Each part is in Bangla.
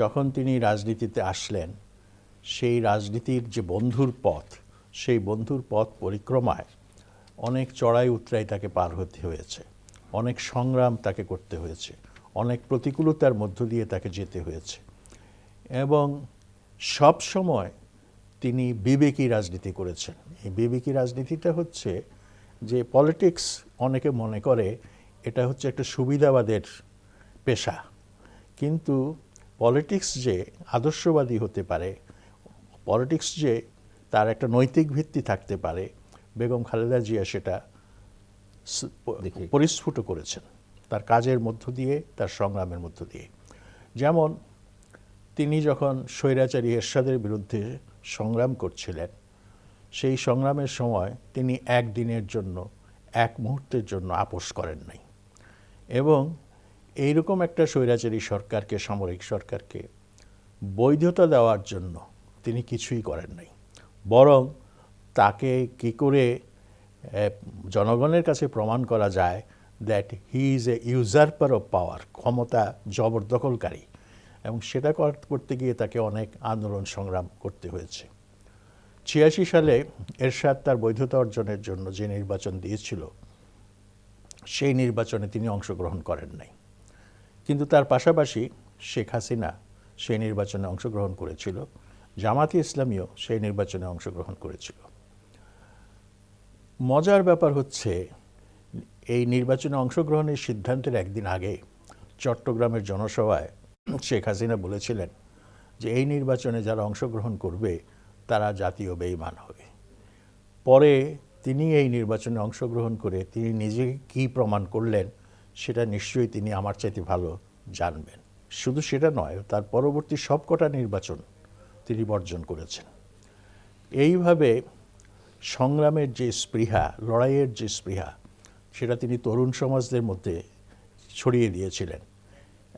যখন তিনি রাজনীতিতে আসলেন, সেই রাজনীতির যে বন্ধুর পথ, সেই বন্ধুর পথ পরিক্রমায় অনেক চড়াই উতরাই তাকে পার হতে হয়েছে, অনেক সংগ্রাম তাকে করতে হয়েছে, অনেক প্রতিকূলতার মধ্য দিয়ে তাকে যেতে হয়েছে এবং সব সময় তিনি বিবেকী রাজনীতি করেছেন। এই বিবেকী রাজনীতিটা হচ্ছে যে পলিটিক্স অনেকে মনে করে এটা হচ্ছে একটা সুবিধাবাদের পেশা, কিন্তু পলিটিক্স যে আদর্শবাদী হতে পারে পলিটিক্স যে তার একটা নৈতিক ভিত্তি থাকতে পারে বেগম খালেদা জিয়া সেটা। পরিস্ফুট করেছেন তার কাজের মধ্য দিয়ে তার সংগ্রামের মধ্য দিয়ে যেমন তিনি যখন স্বৈরাচারী এরশাদের বিরুদ্ধে সংগ্রাম করছিলেন সেই সংগ্রামের সময় তিনি একদিনের জন্য এক মুহূর্তের জন্য আপোষ করেন নাই এবং এইরকম একটা স্বৈরাচারী সরকারকে, সামরিক সরকারকে বৈধতা দেওয়ার জন্য তিনি কিছুই করেন নাই। বরং তাকে কি করে জনগণের কাছে প্রমাণ করা যায় that he is a usurper of power ক্ষমতা জবরদখলকারী। এবং সেটা করতে গিয়ে তাকে অনেক আন্দোলন সংগ্রাম করতে হয়েছে। ছিয়াশি সালে এরশাদ তার বৈধতা অর্জনের জন্য যে নির্বাচন দিয়েছিল, সেই নির্বাচনে তিনি অংশগ্রহণ করেন নাই। কিন্তু তার পাশাপাশি শেখ হাসিনা সেই নির্বাচনে অংশগ্রহণ করেছিল, জামাতি ইসলামীও সেই নির্বাচনে অংশগ্রহণ করেছিল। মজার ব্যাপার হচ্ছে, এই নির্বাচনে অংশগ্রহণের সিদ্ধান্তের একদিন আগে চট্টগ্রামের জনসভায় শেখ হাসিনা বলেছিলেন যে, এই নির্বাচনে যারা অংশগ্রহণ করবে, তারা জাতীয় বেইমান হবে। পরে তিনি এই নির্বাচনে অংশগ্রহণ করে তিনি নিজে কি প্রমাণ করলেন সেটা নিশ্চয়ই তিনি আমার চাইতে ভালো জানবেন। শুধু সেটা নয়, তার পরবর্তী সবকটা নির্বাচন তিনি বর্জন করেছেন। এইভাবে সংগ্রামের যে স্পৃহা, লড়াইয়ের যে স্পৃহা, সেটা তিনি তরুণ সমাজদের মধ্যে ছড়িয়ে দিয়েছিলেন।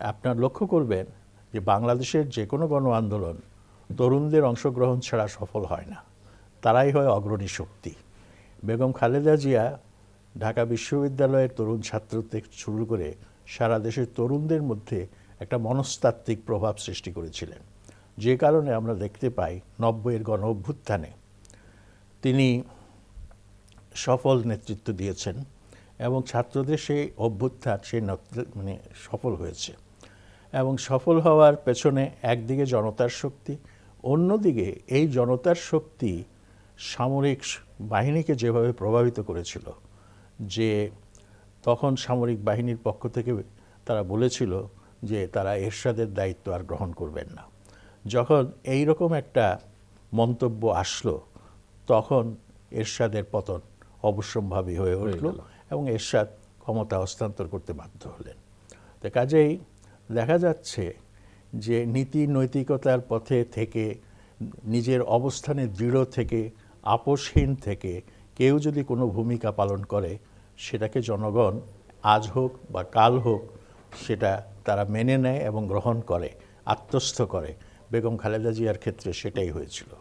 আপনার লক্ষ্য করবেন যে বাংলাদেশের যে কোনো গণ আন্দোলন তরুণদের অংশগ্রহণ ছাড়া সফল হয় না। তারাই হয় অগ্রণী শক্তি। বেগম খালেদা জিয়া ঢাকা বিশ্ববিদ্যালয়ের তরুণ ছাত্র থেকে শুরু করে সারা দেশের তরুণদের মধ্যে একটা মনস্তাত্ত্বিক প্রভাব সৃষ্টি করেছিলেন। যে কারণে আমরা দেখতে পাই নব্বইয়ের গণ অভ্যুত্থানে তিনি সফল নেতৃত্ব দিয়েছেন এবং ছাত্রদের সেই অভ্যুত্থান, সেই মানে সফল হয়েছে এবং সফল হওয়ার পেছনে একদিকে জনতার শক্তি, অন্যদিকে এই জনতার শক্তি সামরিক বাহিনীকে যেভাবে প্রভাবিত করেছিল যে তখন সামরিক বাহিনীর পক্ষ থেকে তারা বলেছিল যে তারা এরশাদের দায়িত্ব আর গ্রহণ করবেন না। যখন এই রকম একটা মন্তব্য আসলো তখন এরশাদের পতন অবশ্যম্ভাবী হয়ে উঠল এবং এরশাদ ক্ষমতা হস্তান্তর করতে বাধ্য হলেন। তো কাজেই দেখা যাচ্ছে যে নীতি নৈতিকতার পথে থেকে নিজের অবস্থানে দৃঢ় থেকে আপোষহীন থেকে কেউ যদি কোনো ভূমিকা পালন করে, সেটাকে জনগণ আজ হোক বা কাল হোক, সেটা তারা মেনে নেয় এবং গ্রহণ করে, আত্মস্থ করে। বেগম খালেদা জিয়ার ক্ষেত্রে সেটাই হয়েছিল।